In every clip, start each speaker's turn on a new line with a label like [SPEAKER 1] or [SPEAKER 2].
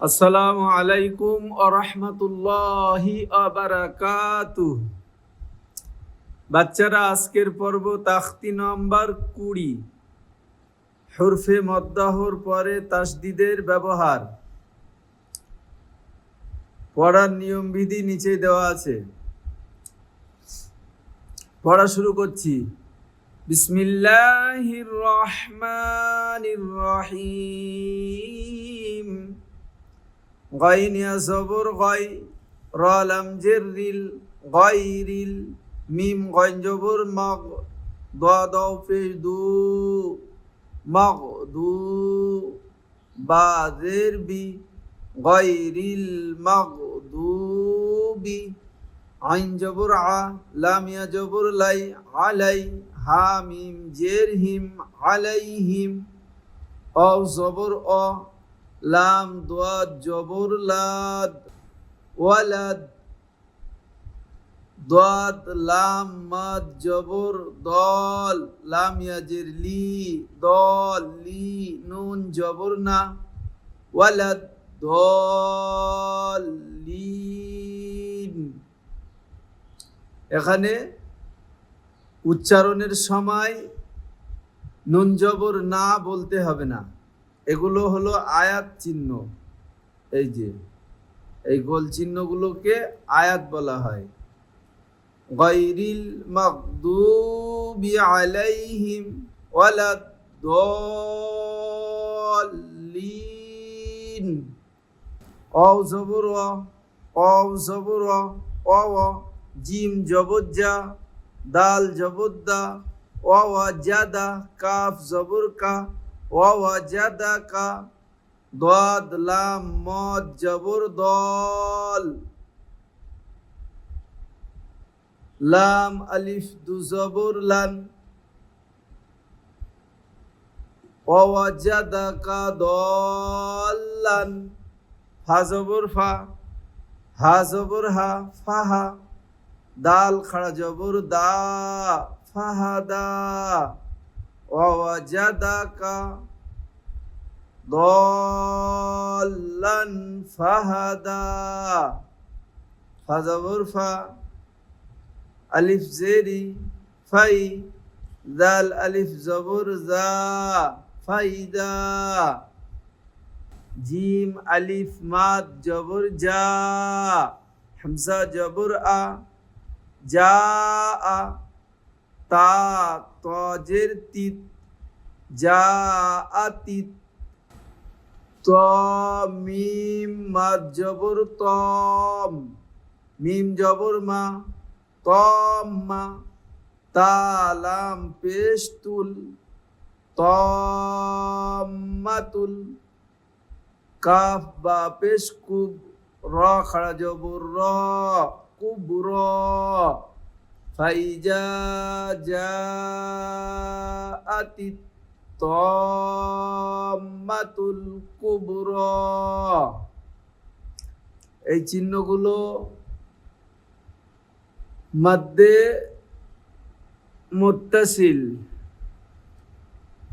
[SPEAKER 1] আসসালামু আলাইকুম আরহামতুল্লাহি আবারাকাতু বাচ্চারা, আজকের পর্ব তাখতি নম্বর কুড়ি। হরফে মদ্দাহর পরে তাসদিদের ব্যবহার। পড়ার নিয়মবিধি নিচে দেওয়া আছে। পড়া শুরু করছি। বিসমিল্লাহির রহমানির রহিম। গাইন ইয়া জবর গাই র জেরিল গাইরিল মিম গাইন জবর মাগ পেশ দু মাগ দু বা জের বি গাইরিল মাগ দুবি আইন জবর আ লাম ইয়া জবর লাই, আলাই হা মিম জের হিম অ জবর অ লাম দোয়াদ জবর লাদ, ওয়ালাদ দোয়াদ, লাম মাদ জবর দল, লাম ইয়াজির লি দল, লি নুন জবর না, ওয়ালাদ দলিন এখানে উচ্চারণের সময় নুন জবর না বলতে হবে না। এগুলো হলো আয়াত চিহ্ন। এই যে, এই গোল চিহ্নগুলোকে আয়াত বলা হয়। গাইরিল মাগদুবি আলাইহিম ওয়ালাদ দলিন অ জবর অ জবর অ জিম জবজ্জা দাল জবদ্দা ওয়া জাদা কাফ জবর কা ওয়া জাদা কা দাদ লাম মদ জবর দল লাম আলিফ দু জবর লান ওয়া জাদা কা দলান ফা জবর ফা হা জবর হা ফাহা দাল খাড়া জবর দা ফাহাদা ওয়াজাদাকা দলান ফাহাদা ফা জবর ফা আলিফ জেরি ফাই দাল আলিফ জবর জা ফাইদা জিম আলিফ মাদ জবর যা হামজা জবর আ যা আ তা তজের তিত, যা আতিত। ত মিম মাদ জবর তম মিম জবর মা তম মা। তালাম পেস্তুল তমাতুল কাফ বা পেশ কুব র খাড়া জবর র কুব র ফাইজা জাআতি তমাতুল কুবর। এই চিহ্নগুলো মধ্যে মুত্তাসিল।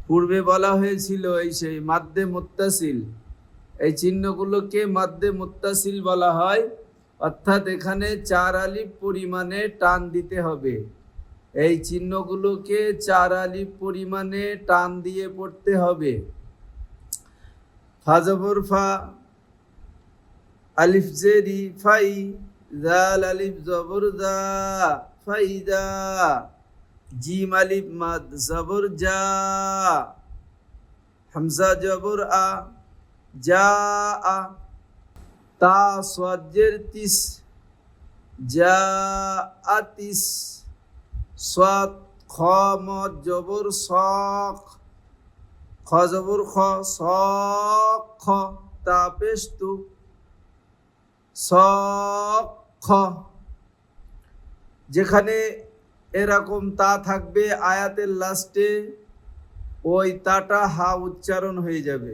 [SPEAKER 1] পূর্বে বলা হয়েছিল এই সেই মাদ্দে মুত্তাসিল। এই চিহ্নগুলোকে মাদ্দে মুত্তাসিল বলা হয়। অর্থাৎ এখানে চার আলিফ পরিমাণে টান দিতে হবে। এই চিহ্নগুলোকে চার আলিফ পরিমাণে টান দিয়ে পড়তে হবে। ফাজবর ফা, আলিফ জেরি ফাই, জাল, আলিফ জবর দা ফাইদা জিম, আলিফ মাদ, জবর যা হামজা জবর আ যা আ। তা সোয়াজের তিস সাত খ মদ জবর শখ খ জবর খ খ তা পেস্তু। খ যেখানে এরকম তা থাকবে আয়াতের লাস্টে, ওই তাটা হা উচ্চারণ হয়ে যাবে।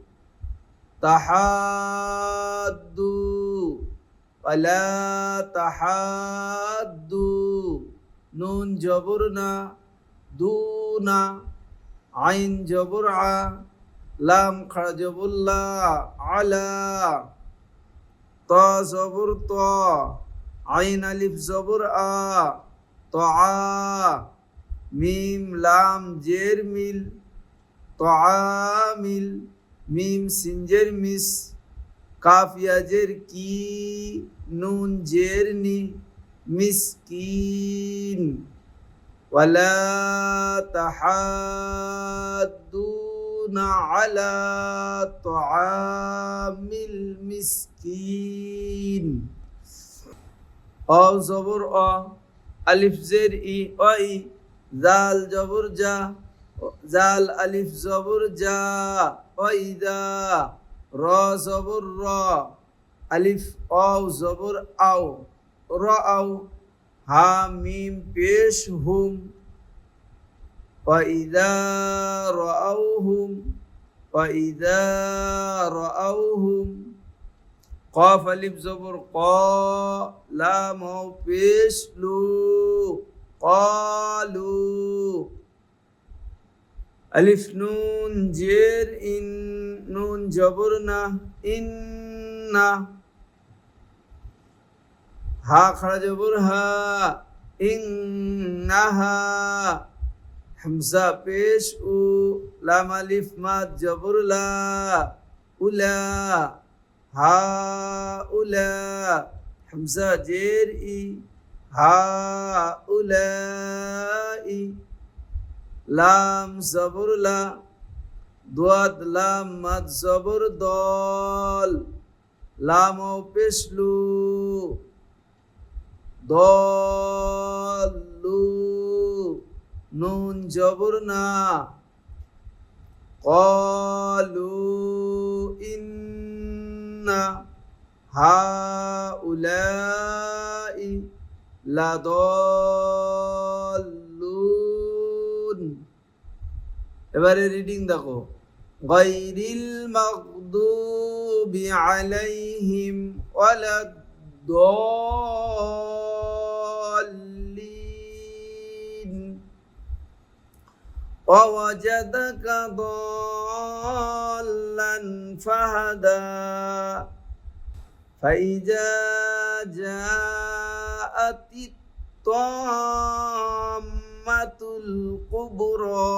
[SPEAKER 1] তাহাদু ওয়ালা তাহাদু, নুন জবর না দু না আইন জবর আ, লাম খাড়া জবুল্লা আলা, ত জবর ত, আইন আলিফ জবর আ, ত আ, মিম, লাম, জের, মিল, তো আ, মিল মিম সিনজের মিস, কাফিয়াজের কি, নুন জের নি, মিসকিন, ওয়ালা তাহাদুনা আলা তাআমিল মিসকিন। অ, জবর অ, আলিফ জের ই, অ, ই, জাল জবর জা জাল আলিফ জবর জা অ ইদা র জবর র আলিফ অ জবর আও র আও হা মিম পেশ হুম وإذا رأوهم وإذا رأوهم قاف ألف زبر قا لام أو পেশ আলিফ নুন জের ইন নুন জবর না, ইন না। হা খাড়া জবর, হা, ইং না, হা। হামজা পেশ, উ, লাম, আলিফ, মাদ, জবর, লা উলা হা উলা হামজা জের, ই, হা উলা ই। লাম জবর লা দোয়াদ লাম মাদ জবর দল লাম ও পেশলু, দলু, নুন জবর না, কলু ইন্না হাউলাই লাদল্লুন এবারে রিডিং দেখো গাইরিল মাগদুবি আলাইহিম ওয়ালাদ الضالين ووجدك ضالا فهدى فإذا جاءت الطامة الكبرى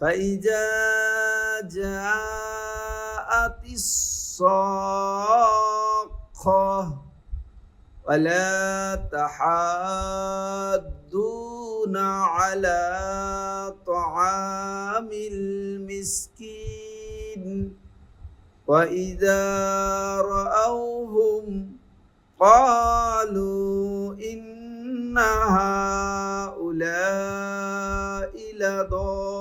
[SPEAKER 1] فإذا جاءت الصاخة ولا تحاضون على طعام المسكين وإذا رأوهم قالوا إن هؤلاء لضالون